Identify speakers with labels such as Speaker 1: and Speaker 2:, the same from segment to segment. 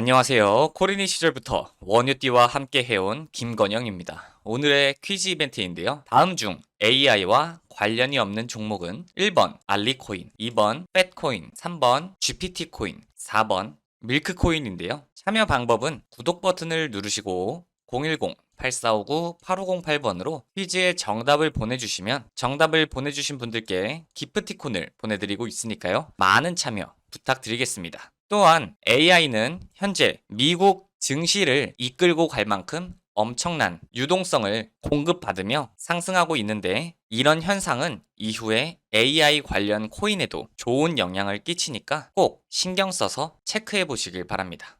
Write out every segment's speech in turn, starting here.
Speaker 1: 안녕하세요. 코리니 시절부터 원유띠와 함께 해온 김건영입니다. 오늘의 퀴즈 이벤트인데요. 다음 중 AI와 관련이 없는 종목은 1번 알리코인, 2번 팻코인, 3번 GPT코인, 4번 밀크코인인데요. 참여 방법은 구독 버튼을 누르시고 010-8459-8508번으로 퀴즈의 정답을 보내주시면 정답을 보내주신 분들께 기프티콘을 보내드리고 있으니까요. 많은 참여 부탁드리겠습니다. 또한 AI는 현재 미국 증시를 이끌고 갈 만큼 엄청난 유동성을 공급받으며 상승하고 있는데 이런 현상은 이후에 AI 관련 코인에도 좋은 영향을 끼치니까 꼭 신경 써서 체크해 보시길 바랍니다.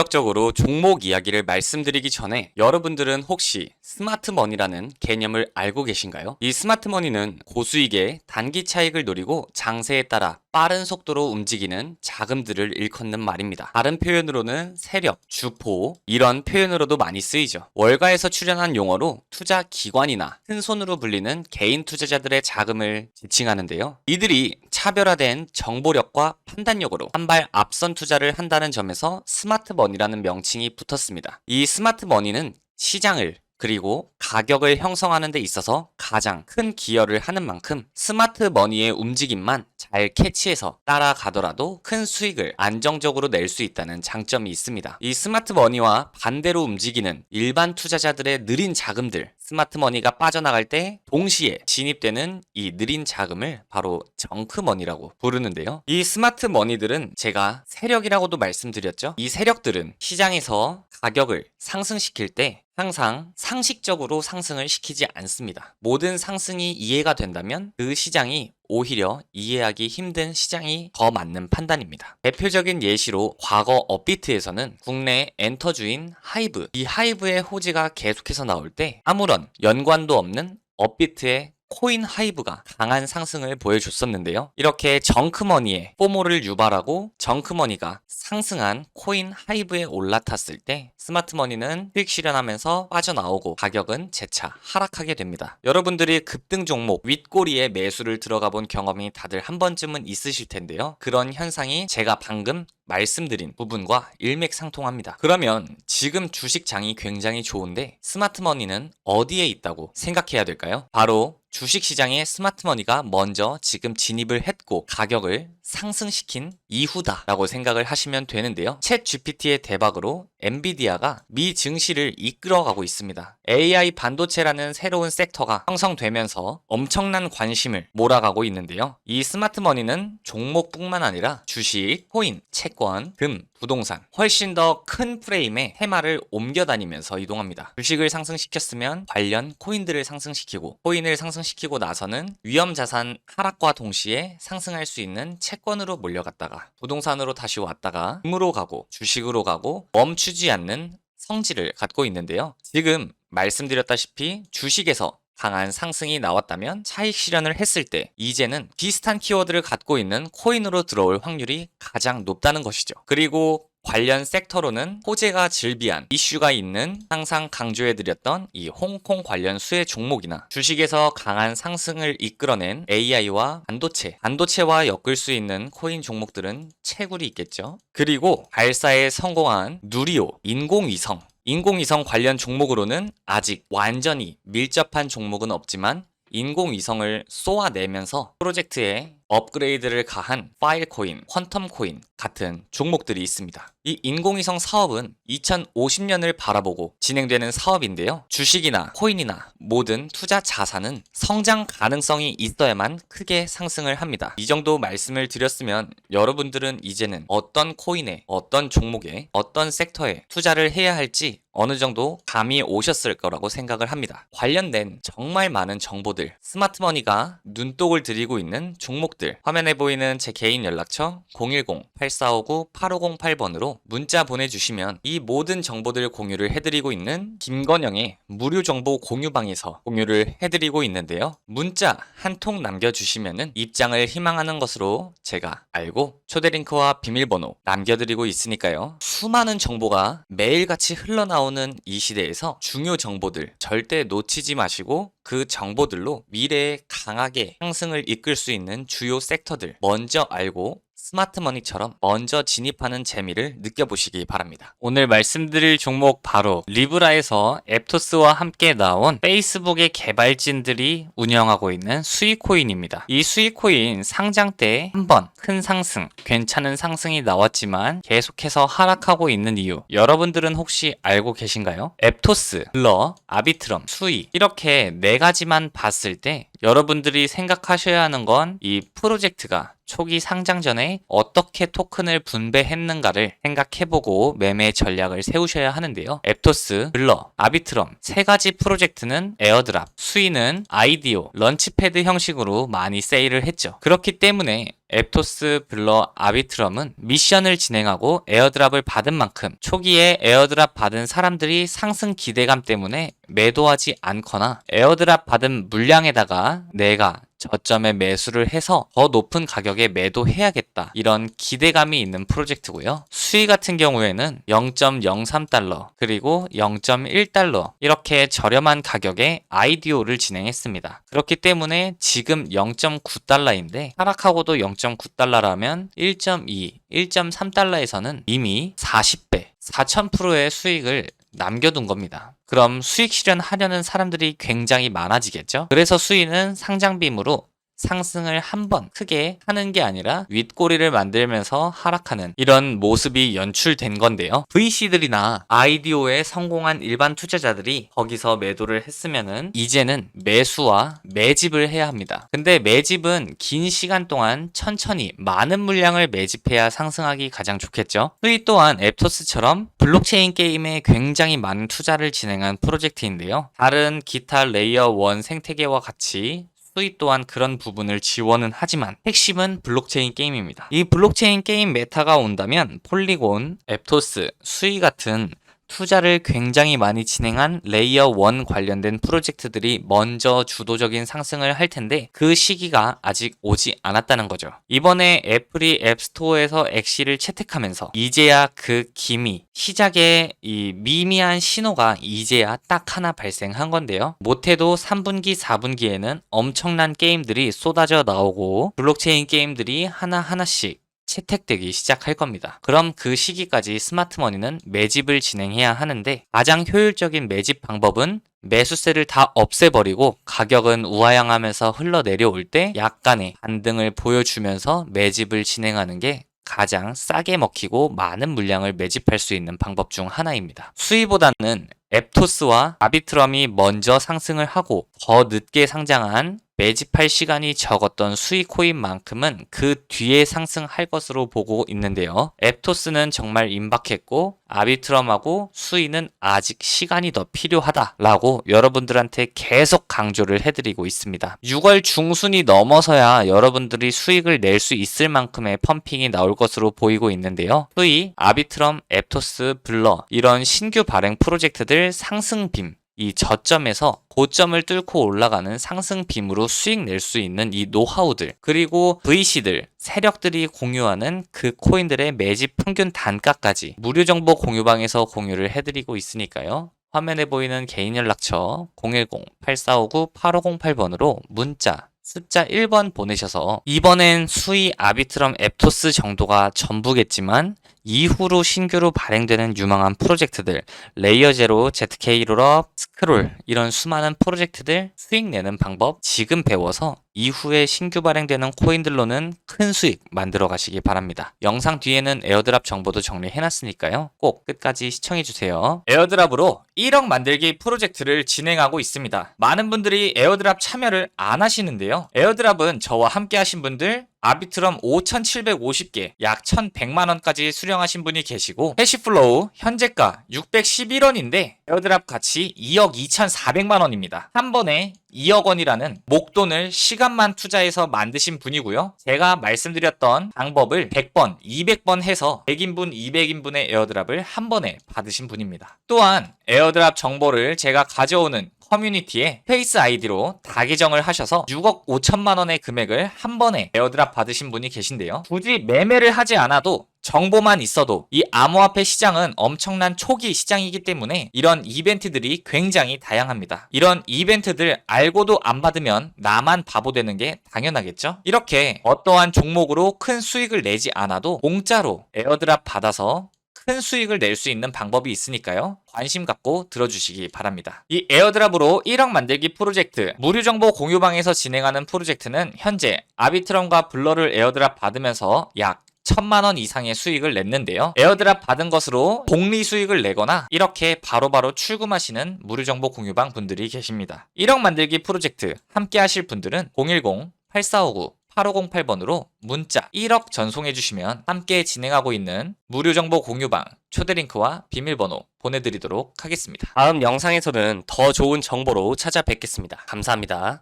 Speaker 1: 본격적으로 종목 이야기를 말씀드리기 전에 여러분들은 혹시 스마트머니라는 개념을 알고 계신가요? 이 스마트머니는 고수익의 단기 차익을 노리고 장세에 따라 빠른 속도로 움직이는 자금들을 일컫는 말입니다. 다른 표현으로는 세력, 주포 이런 표현으로도 많이 쓰이죠. 월가에서 출연한 용어로 투자 기관이나 큰 손으로 불리는 개인 투자자들의 자금을 지칭하는데요. 이들이 차별화된 정보력과 판단력으로 한 발 앞선 투자를 한다는 점에서 스마트머니라는 명칭이 붙었습니다. 이 스마트머니는 시장을 그리고 가격을 형성하는 데 있어서 가장 큰 기여를 하는 만큼 스마트 머니의 움직임만 잘 캐치해서 따라가더라도 큰 수익을 안정적으로 낼 수 있다는 장점이 있습니다. 이 스마트 머니와 반대로 움직이는 일반 투자자들의 느린 자금들, 스마트 머니가 빠져나갈 때 동시에 진입되는 이 느린 자금을 바로 정크 머니라고 부르는데요. 이 스마트 머니들은 제가 세력이라고도 말씀드렸죠. 이 세력들은 시장에서 가격을 상승시킬 때 항상 상식적으로 상승을 시키지 않습니다. 모든 상승이 이해가 된다면 그 시장이 오히려 이해하기 힘든 시장이 더 맞는 판단입니다. 대표적인 예시로 과거 업비트에서는 국내 엔터주인 하이브, 이 하이브의 호지가 계속해서 나올 때 아무런 연관도 없는 업비트의 코인 하이브가 강한 상승을 보여줬었는데요. 이렇게 정크머니에 포모를 유발하고 정크머니가 상승한 코인 하이브에 올라탔을 때 스마트머니는 수익 실현하면서 빠져나오고 가격은 재차 하락하게 됩니다. 여러분들이 급등 종목 윗꼬리에 매수를 들어가 본 경험이 다들 한 번쯤은 있으실 텐데요. 그런 현상이 제가 방금 말씀드린 부분과 일맥상통합니다. 그러면 지금 주식장이 굉장히 좋은데 스마트머니는 어디에 있다고 생각해야 될까요? 바로 주식시장에 스마트머니가 먼저 지금 진입을 했고 가격을 상승시킨 이후다라고 생각을 하시면 되는데요. 챗 GPT의 대박으로 엔비디아가 미 증시를 이끌어가고 있습니다. AI 반도체라는 새로운 섹터가 형성되면서 엄청난 관심을 몰아가고 있는데요. 이 스마트머니는 종목뿐만 아니라 주식, 코인, 채권, 금, 부동산 훨씬 더 큰 프레임의 테마를 옮겨 다니면서 이동합니다. 주식을 상승시켰으면 관련 코인들을 상승시키고 코인을 상승시키고 나서는 위험 자산 하락과 동시에 상승할 수 있는 채 권으로 몰려갔다가 부동산으로 다시 왔다가 금으로 가고 주식으로 가고 멈추지 않는 성질을 갖고 있는데요. 지금 말씀드렸다시피 주식에서 강한 상승이 나왔다면 차익 실현을 했을 때 이제는 비슷한 키워드를 갖고 있는 코인으로 들어올 확률이 가장 높다는 것이죠. 그리고 관련 섹터로는 호재가 즐비한 이슈가 있는 항상 강조해드렸던 이 홍콩 관련 수혜 종목이나 주식에서 강한 상승을 이끌어낸 AI와 반도체, 반도체와 엮을 수 있는 코인 종목들은 채굴이 있겠죠. 그리고 발사에 성공한 누리오, 인공위성, 인공위성 관련 종목으로는 아직 완전히 밀접한 종목은 없지만 인공위성을 쏘아내면서 프로젝트에 업그레이드를 가한 파일 코인, 퀀텀 코인 같은 종목들이 있습니다. 이 인공위성 사업은 2050년을 바라보고 진행되는 사업인데요. 주식이나 코인이나 모든 투자 자산은 성장 가능성이 있어야만 크게 상승을 합니다. 이 정도 말씀을 드렸으면 여러분들은 이제는 어떤 코인에, 어떤 종목에, 어떤 섹터에 투자를 해야 할지 어느 정도 감이 오셨을 거라고 생각을 합니다. 관련된 정말 많은 정보들, 스마트머니가 눈독을 들이고 있는 종목들, 화면에 보이는 제 개인 연락처 010-8459-8508번으로 문자 보내주시면 이 모든 정보들 공유를 해드리고 있는 김건영의 무료 정보 공유방에서 공유를 해드리고 있는데요. 문자 한 통 남겨주시면은 입장을 희망하는 것으로 제가 알고 초대 링크와 비밀번호 남겨드리고 있으니까요. 수많은 정보가 매일같이 흘러나오는 이 시대에서 중요 정보들 절대 놓치지 마시고 그 정보들로 미래에 강하게 상승을 이끌 수 있는 주요 섹터들 먼저 알고 스마트머니처럼 먼저 진입하는 재미를 느껴보시기 바랍니다. 오늘 말씀드릴 종목 바로 리브라에서 앱토스와 함께 나온 페이스북의 개발진들이 운영하고 있는 수익코인입니다. 이 수익코인 상장 때 한 번 큰 상승, 괜찮은 상승이 나왔지만 계속해서 하락하고 있는 이유 여러분들은 혹시 알고 계신가요? 앱토스, 블러, 아비트럼, 수익 이렇게 네 가지만 봤을 때 여러분들이 생각하셔야 하는 건 이 프로젝트가 초기 상장 전에 어떻게 토큰을 분배했는가를 생각해보고 매매 전략을 세우셔야 하는데요. 앱토스, 블러, 아비트럼 세 가지 프로젝트는 에어드랍, 수위는 아이디오, 런치패드 형식으로 많이 세일을 했죠. 그렇기 때문에 앱토스, 블러, 아비트럼은 미션을 진행하고 에어드랍을 받은 만큼 초기에 에어드랍 받은 사람들이 상승 기대감 때문에 매도하지 않거나 에어드랍 받은 물량에다가 내가 저점에 매수를 해서 더 높은 가격에 매도해야겠다. 이런 기대감이 있는 프로젝트고요. 수위 같은 경우에는 0.03달러 그리고 0.1달러 이렇게 저렴한 가격에 아이디오를 진행했습니다. 그렇기 때문에 지금 0.9달러인데 하락하고도 0.9달러라면 1.2, 1.3달러에서는 이미 40배, 4000%의 수익을 남겨둔 겁니다. 그럼 수익 실현하려는 사람들이 굉장히 많아지겠죠? 그래서 수익은 상장빔으로 상승을 한 번 크게 하는 게 아니라 윗꼬리를 만들면서 하락하는 이런 모습이 연출된 건데요. VC들이나 아이디오에 성공한 일반 투자자들이 거기서 매도를 했으면은 이제는 매수와 매집을 해야 합니다. 근데 매집은 긴 시간 동안 천천히 많은 물량을 매집해야 상승하기 가장 좋겠죠. 수익 또한 앱토스처럼 블록체인 게임에 굉장히 많은 투자를 진행한 프로젝트인데요. 다른 기타 레이어 1 생태계와 같이 수익 또한 그런 부분을 지원은 하지만 핵심은 블록체인 게임입니다. 이 블록체인 게임 메타가 온다면 폴리곤, 앱토스, 수이 같은 투자를 굉장히 많이 진행한 레이어 1 관련된 프로젝트들이 먼저 주도적인 상승을 할 텐데 그 시기가 아직 오지 않았다는 거죠. 이번에 애플이 앱스토어에서 엑시를 채택하면서 이제야 그 기미, 시작의 이 미미한 신호가 이제야 딱 하나 발생한 건데요. 못해도 3분기, 4분기에는 엄청난 게임들이 쏟아져 나오고 블록체인 게임들이 하나하나씩 채택되기 시작할 겁니다. 그럼 그 시기까지 스마트머니는 매집을 진행해야 하는데 가장 효율적인 매집 방법은 매수세를 다 없애버리고 가격은 우하향하면서 흘러내려올 때 약간의 반등을 보여주면서 매집을 진행하는 게 가장 싸게 먹히고 많은 물량을 매집할 수 있는 방법 중 하나입니다. 수위보다는 앱토스와 아비트럼이 먼저 상승을 하고 더 늦게 상장한 매집할 시간이 적었던 수익 코인만큼은 그 뒤에 상승할 것으로 보고 있는데요. 앱토스는 정말 임박했고 아비트럼하고 수위는 아직 시간이 더 필요하다라고 여러분들한테 계속 강조를 해드리고 있습니다. 6월 중순이 넘어서야 여러분들이 수익을 낼 수 있을 만큼의 펌핑이 나올 것으로 보이고 있는데요. 수위, 아비트럼, 앱토스, 블러 이런 신규 발행 프로젝트들 상승빔 이 저점에서 고점을 뚫고 올라가는 상승 빔으로 수익 낼 수 있는 이 노하우들 그리고 VC들 세력들이 공유하는 그 코인들의 매집 평균 단가까지 무료 정보 공유방에서 공유를 해드리고 있으니까요. 화면에 보이는 개인 연락처 010-8459-8508번으로 문자 숫자 1번 보내셔서 이번엔 수위 아비트럼 앱토스 정도가 전부겠지만 이후로 신규로 발행되는 유망한 프로젝트들 레이어 제로, ZK 롤업, 스크롤 이런 수많은 프로젝트들 수익 내는 방법 지금 배워서 이후에 신규 발행되는 코인들로는 큰 수익 만들어 가시기 바랍니다. 영상 뒤에는 에어드랍 정보도 정리해놨으니까요. 꼭 끝까지 시청해주세요. 에어드랍으로 1억 만들기 프로젝트를 진행하고 있습니다. 많은 분들이 에어드랍 참여를 안 하시는데요. 에어드랍은 저와 함께 하신 분들
Speaker 2: 아비트럼 5,750개, 약 1,100만원까지 수령하신 분이 계시고, 해시플로우 현재가 611원인데, 에어드랍 가치 2억 2,400만원입니다. 한 번에 2억 원이라는 목돈을 시간만 투자해서 만드신 분이고요. 제가 말씀드렸던 방법을 100번, 200번 해서 100인분, 200인분의 에어드랍을 한 번에 받으신 분입니다. 또한 에어드랍 정보를 제가 가져오는 커뮤니티에 페이스 아이디로 다 계정을 하셔서 6억 5천만 원의 금액을 한 번에 에어드랍 받으신 분이 계신데요. 굳이 매매를 하지 않아도 정보만 있어도 이 암호화폐 시장은 엄청난 초기 시장이기 때문에 이런 이벤트들이 굉장히 다양합니다. 이런 이벤트들 알고도 안 받으면 나만 바보 되는 게 당연하겠죠? 이렇게 어떠한 종목으로 큰 수익을 내지 않아도 공짜로 에어드랍 받아서 큰 수익을 낼 수 있는 방법이 있으니까요. 관심 갖고 들어주시기 바랍니다. 이 에어드랍으로 1억 만들기 프로젝트, 무료 정보 공유방에서 진행하는 프로젝트는 현재 아비트럼과 블러를 에어드랍 받으면서 약 천만 원 이상의 수익을 냈는데요. 에어드랍 받은 것으로 복리 수익을 내거나 이렇게 바로바로 출금하시는 무료 정보 공유방 분들이 계십니다. 1억 만들기 프로젝트 함께 하실 분들은 010 8459 8508번으로 문자 1억 전송해 주시면 함께 진행하고 있는 무료 정보 공유방 초대 링크와 비밀번호 보내드리도록 하겠습니다.
Speaker 1: 다음 영상에서는 더 좋은 정보로 찾아뵙겠습니다. 감사합니다.